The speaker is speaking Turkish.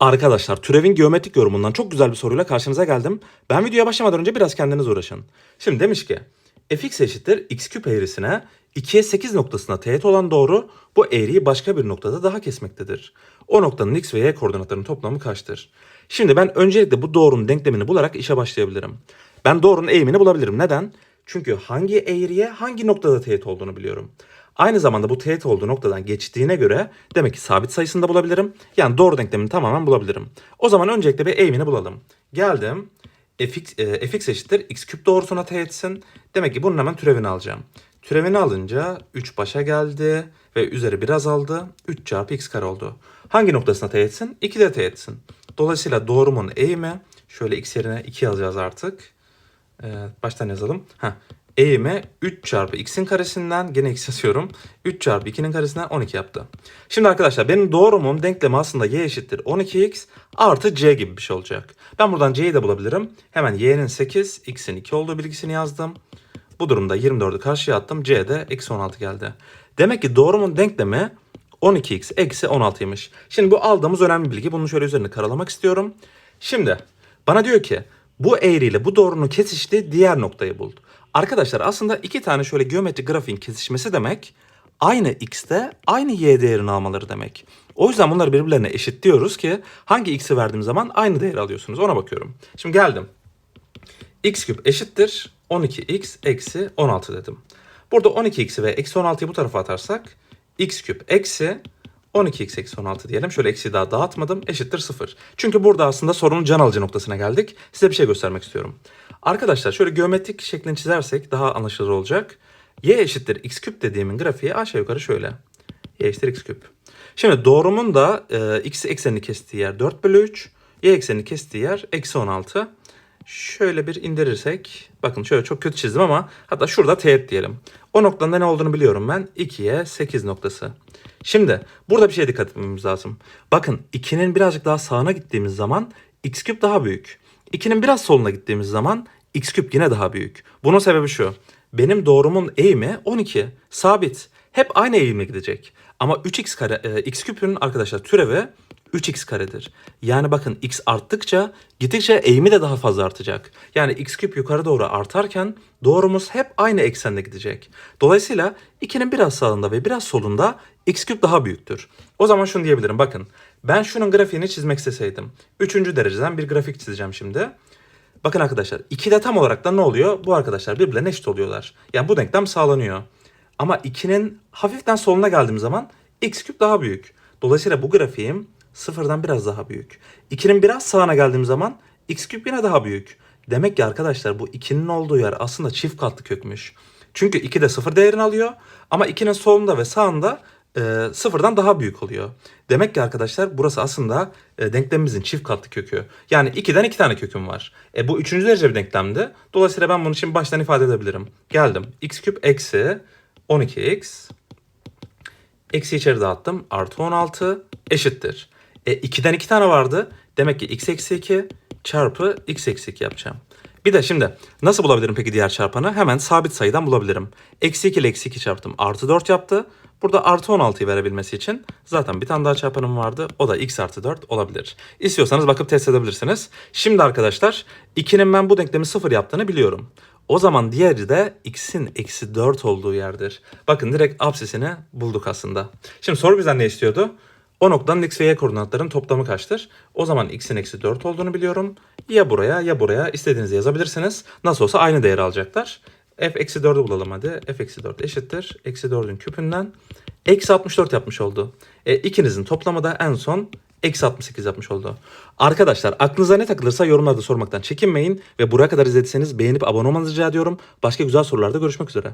Arkadaşlar türevin geometrik yorumundan çok güzel bir soruyla karşınıza geldim. Ben videoya başlamadan önce biraz kendiniz uğraşın. Şimdi demiş ki fx eşittir x küp eğrisine 2'ye 8 noktasına teğet olan doğru bu eğriyi başka bir noktada daha kesmektedir. O noktanın x ve y koordinatlarının toplamı kaçtır? Şimdi ben öncelikle bu doğrunun denklemini bularak işe başlayabilirim. Ben doğrunun eğimini bulabilirim. Neden? Çünkü hangi eğriye hangi noktada teğet olduğunu biliyorum. Aynı zamanda bu teğet olduğu noktadan geçtiğine göre demek ki sabit sayısını da bulabilirim. Yani doğru denklemini tamamen bulabilirim. O zaman öncelikle bir eğimini bulalım. Geldim. fx, e, fx eşittir x küp doğrusuna teğetsin. Demek ki bunun hemen türevini alacağım. Türevini alınca 3 başa geldi ve üzeri biraz aldı. 3 çarpı x kare oldu. Hangi noktasına teğetsin? 2 de teğetsin. Dolayısıyla doğrumun eğimi şöyle x yerine 2 yazacağız artık. Ee, baştan yazalım. Ha, eğimi 3 çarpı x'in karesinden gene x yazıyorum. 3 çarpı 2'nin karesinden 12 yaptı. Şimdi arkadaşlar benim doğrumun denklemi aslında y eşittir 12x artı c gibi bir şey olacak. Ben buradan c'yi de bulabilirim. Hemen y'nin 8, x'in 2 olduğu bilgisini yazdım. Bu durumda 24'ü karşıya attım. c de eksi 16 geldi. Demek ki doğrumun denklemi 12x eksi 16'ymış. Şimdi bu aldığımız önemli bilgi. Bunu şöyle üzerine karalamak istiyorum. Şimdi bana diyor ki bu eğriyle bu doğrunun kesiştiği diğer noktayı bul. Arkadaşlar aslında iki tane şöyle geometrik grafiğin kesişmesi demek aynı x'te aynı y değerini almaları demek. O yüzden bunları birbirlerine eşitliyoruz ki hangi x'i verdiğim zaman aynı değeri alıyorsunuz. Ona bakıyorum. Şimdi geldim. x küp eşittir 12x eksi 16 dedim. Burada 12x'i ve eksi 16'yı bu tarafa atarsak x küp eksi 12x eksi 16 diyelim. Şöyle eksi daha dağıtmadım. Eşittir 0. Çünkü burada aslında sorunun can alıcı noktasına geldik. Size bir şey göstermek istiyorum. Arkadaşlar şöyle geometrik şeklini çizersek daha anlaşılır olacak. y eşittir x küp dediğimin grafiği aşağı yukarı şöyle. y eşittir x küp. Şimdi doğrumun da e, x eksenini kestiği yer 4 bölü 3. Y eksenini kestiği yer eksi 16. Şöyle bir indirirsek. Bakın şöyle çok kötü çizdim ama hatta şurada teğet diyelim. O noktanın da ne olduğunu biliyorum ben. 2'ye 8 noktası. Şimdi burada bir şeye dikkat etmemiz lazım. Bakın 2'nin birazcık daha sağına gittiğimiz zaman x küp daha büyük. 2'nin biraz soluna gittiğimiz zaman x küp yine daha büyük. Bunun sebebi şu. Benim doğrumun eğimi 12. Sabit. Hep aynı eğimle gidecek. Ama 3x kare, e, x küpün arkadaşlar türevi 3x karedir. Yani bakın x arttıkça gittikçe eğimi de daha fazla artacak. Yani x küp yukarı doğru artarken doğrumuz hep aynı eksende gidecek. Dolayısıyla 2'nin biraz sağında ve biraz solunda x küp daha büyüktür. O zaman şunu diyebilirim bakın. Ben şunun grafiğini çizmek isteseydim. Üçüncü dereceden bir grafik çizeceğim şimdi. Bakın arkadaşlar 2'de tam olarak da ne oluyor? Bu arkadaşlar birbirlerine eşit oluyorlar. Yani bu denklem sağlanıyor. Ama 2'nin hafiften soluna geldiğim zaman x küp daha büyük. Dolayısıyla bu grafiğim sıfırdan biraz daha büyük. 2'nin biraz sağına geldiğim zaman x küp yine daha büyük. Demek ki arkadaşlar bu 2'nin olduğu yer aslında çift katlı kökmüş. Çünkü 2 de sıfır değerini alıyor ama 2'nin solunda ve sağında e, sıfırdan daha büyük oluyor. Demek ki arkadaşlar burası aslında e, denklemimizin çift katlı kökü. Yani 2'den 2 tane köküm var. E, bu 3. derece bir denklemdi. Dolayısıyla ben bunu şimdi baştan ifade edebilirim. Geldim. x küp eksi 12x Eksi içeri dağıttım. Artı 16 eşittir. E 2'den 2 tane vardı. Demek ki x eksi 2 çarpı x eksi 2 yapacağım. Bir de şimdi nasıl bulabilirim peki diğer çarpanı? Hemen sabit sayıdan bulabilirim. Eksi 2 ile eksi 2 çarptım. Artı 4 yaptı. Burada artı 16'yı verebilmesi için zaten bir tane daha çarpanım vardı. O da x artı 4 olabilir. İstiyorsanız bakıp test edebilirsiniz. Şimdi arkadaşlar 2'nin ben bu denklemi 0 yaptığını biliyorum. O zaman diğeri de x'in eksi 4 olduğu yerdir. Bakın direkt absisini bulduk aslında. Şimdi soru bizden ne istiyordu? O noktanın x ve y koordinatlarının toplamı kaçtır? O zaman x'in eksi 4 olduğunu biliyorum. Ya buraya ya buraya istediğinizi yazabilirsiniz. Nasıl olsa aynı değeri alacaklar. f eksi 4'ü bulalım hadi. f eksi 4 eşittir. Eksi 4'ün küpünden eksi 64 yapmış oldu. E, ikinizin toplamı da en son eksi 68 yapmış oldu. Arkadaşlar aklınıza ne takılırsa yorumlarda sormaktan çekinmeyin. Ve buraya kadar izlediyseniz beğenip abone olmanızı rica ediyorum. Başka güzel sorularda görüşmek üzere.